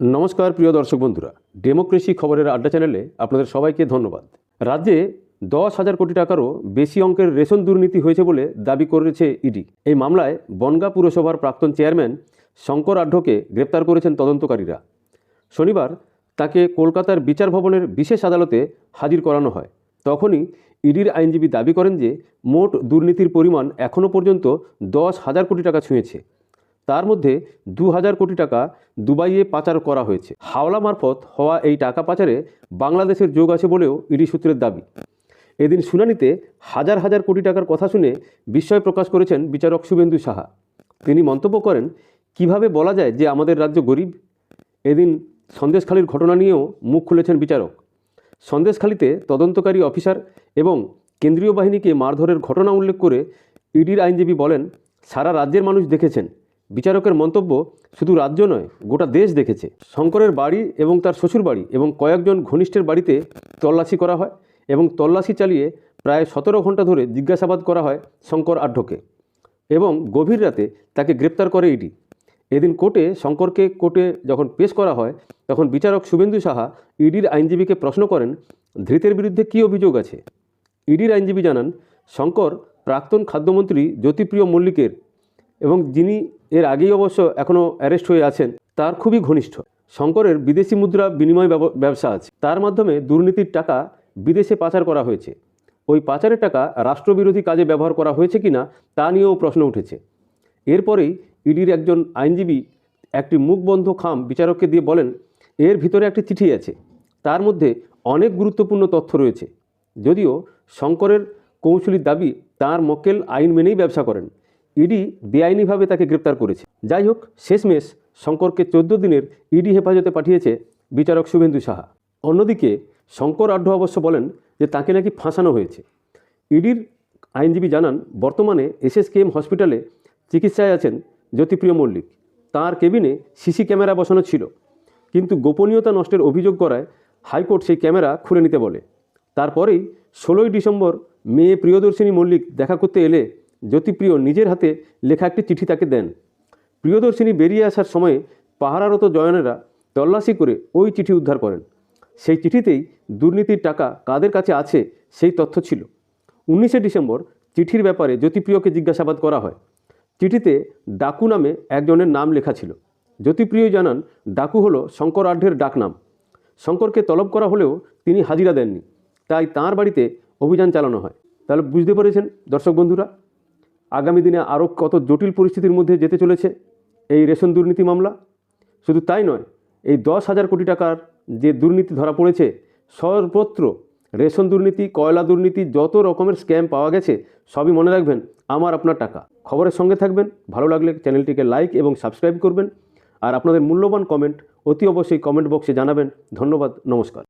নমস্কার, প্রিয় দর্শক বন্ধুরা। ডেমোক্রেসি খবরের আড্ডা চ্যানেলে আপনাদের সবাইকে ধন্যবাদ। রাজ্যে দশ হাজার কোটি টাকারও বেশি অঙ্কের রেশন দুর্নীতি হয়েছে বলে দাবি করেছে ইডি। এই মামলায় বনগাঁ পুরসভার প্রাক্তন চেয়ারম্যান শঙ্কর আঢ্যকে গ্রেপ্তার করেছেন তদন্তকারীরা। শনিবার তাকে কলকাতার বিচার ভবনের বিশেষ আদালতে হাজির করানো হয়। তখনই ইডির আইনজীবী দাবি করেন যে, মোট দুর্নীতির পরিমাণ এখনও পর্যন্ত দশ হাজার কোটি টাকা ছুঁয়েছে। তার মধ্যে দু হাজার কোটি টাকা দুবাইয়ে পাচার করা হয়েছে। হাওলা মারফত হওয়া এই টাকা পাচারে বাংলাদেশের যোগ আছে বলেও ইডি সূত্রের দাবি। এদিন শুনানিতে হাজার হাজার কোটি টাকার কথা শুনে বিস্ময় প্রকাশ করেছেন বিচারক শুভেন্দু সাহা। তিনি মন্তব্য করেন, কীভাবে বলা যায় যে আমাদের রাজ্য গরিব? এদিন সন্দেশখালির ঘটনা নিয়েও মুখ খুলেছেন বিচারক। সন্দেশখালিতে তদন্তকারী অফিসার এবং কেন্দ্রীয় বাহিনীকে মারধরের ঘটনা উল্লেখ করে ইডির আইনজীবী বলেন, সারা রাজ্যের মানুষ দেখেছেন বিচারকের মন্তব্য শুধু রাজ্য নয়, গোটা দেশ দেখেছে। শঙ্করের বাড়ি এবং তার শ্বশুর বাড়ি এবং কয়েকজন ঘনিষ্ঠের বাড়িতে তল্লাশি করা হয় এবং তল্লাশি চালিয়ে প্রায় সতেরো ঘণ্টা ধরে জিজ্ঞাসাবাদ করা হয় শঙ্কর আঢ্যকে এবং গভীর রাতে তাকে গ্রেপ্তার করে ইডি। এদিন কোর্টে শঙ্করকে কোর্টে যখন পেশ করা হয়, তখন বিচারক শুভেন্দু সাহা ইডির আইনজীবীকে প্রশ্ন করেন, ধৃতের বিরুদ্ধে কী অভিযোগ আছে? ইডির আইনজীবী জানান, শঙ্কর প্রাক্তন খাদ্যমন্ত্রী জ্যোতিপ্রিয় মল্লিকের এবং যিনি এর আগেই অবশ্য এখনও অ্যারেস্ট হয়ে আছেন। তার খুবই ঘনিষ্ঠ। শঙ্করের বিদেশি মুদ্রা বিনিময় ব্যব- ব্যবসা আছে। তার মাধ্যমে দুর্নীতির টাকা বিদেশে পাচার করা হয়েছে। ওই পাচারের টাকা রাষ্ট্রবিরোধী কাজে ব্যবহার করা হয়েছে কিনা তা নিয়েও প্রশ্ন উঠেছে। এরপরেই ইডির একজন আইনজীবী একটি মুখবন্ধ খাম বিচারককে দিয়ে বলেন, এর ভিতরে একটি চিঠি আছে। তার মধ্যে অনেক গুরুত্বপূর্ণ তথ্য রয়েছে। যদিও শঙ্করের কৌশলীর দাবি তার মক্কেল আইন মেনেই ব্যবসা করেন। ইডি বেআইনিভাবে তাকে গ্রেপ্তার করেছে। যাই হোক শেষমেশ শঙ্করকে চোদ্দ দিনের ইডি হেফাজতে পাঠিয়েছে বিচারক শুভেন্দু সাহা। অন্যদিকে, শঙ্কর আঢ্য অবশ্য বলেন যে তাকে নাকি ফাঁসানো হয়েছে। ইডির আইনজীবী জানান, বর্তমানে এসএসকেএম হসপিটালে চিকিৎসায় আছেন জ্যোতিপ্রিয় মল্লিক। তার কেবিনে সিসি ক্যামেরা বসানো ছিল। কিন্তু গোপনীয়তা নষ্টের অভিযোগ করায় হাইকোর্ট সেই ক্যামেরা খুলে নিতে বলে। তারপরেই ষোলোই ডিসেম্বর মেয়ে প্রিয়দর্শিনী মল্লিক দেখা করতে এলে জ্যোতিপ্রিয় নিজের হাতে লেখা একটি চিঠি তাকে দেন। প্রিয়দর্শিনী বেরিয়ে আসার সময়ে পাহারারত জয়নেরা তল্লাশি করে ওই চিঠি উদ্ধার করেন। সেই চিঠিতেই দুর্নীতির টাকা কাদের কাছে আছে সেই তথ্য ছিল। উনিশে ডিসেম্বর চিঠির ব্যাপারে জ্যোতিপ্রিয়কে জিজ্ঞাসাবাদ করা হয়। চিঠিতে ডাকু নামে একজনের নাম লেখা ছিল। জ্যোতিপ্রিয় জানান, ডাকু হলো শঙ্কর আঢ্যের ডাকনাম। শঙ্করকে তলব করা হলেও তিনি হাজিরা দেননি। তাই তার বাড়িতে অভিযান চালানো হয়। তাহলে বুঝতে পেরেছেন দর্শক বন্ধুরা? আগামী দিনে আরও কত জটিল পরিস্থিতির মধ্যে যেতে চলেছে এই রেশন দুর্নীতি মামলা? শুধু তাই নয়, এই দশ হাজার কোটি টাকার যে দুর্নীতি ধরা পড়েছে, সর্বত্র রেশন দুর্নীতি, কয়লা দুর্নীতি, যত রকমের স্ক্যাম পাওয়া গেছে, সবই মনে রাখবেন আমার আপনার টাকা। খবরের সঙ্গে থাকবেন, ভালো লাগলে চ্যানেলটিকে লাইক এবং সাবস্ক্রাইব করবেন, আর আপনাদের মূল্যবান কমেন্ট অতি অবশ্যই কমেন্ট বক্সে জানাবেন। ধন্যবাদ, নমস্কার।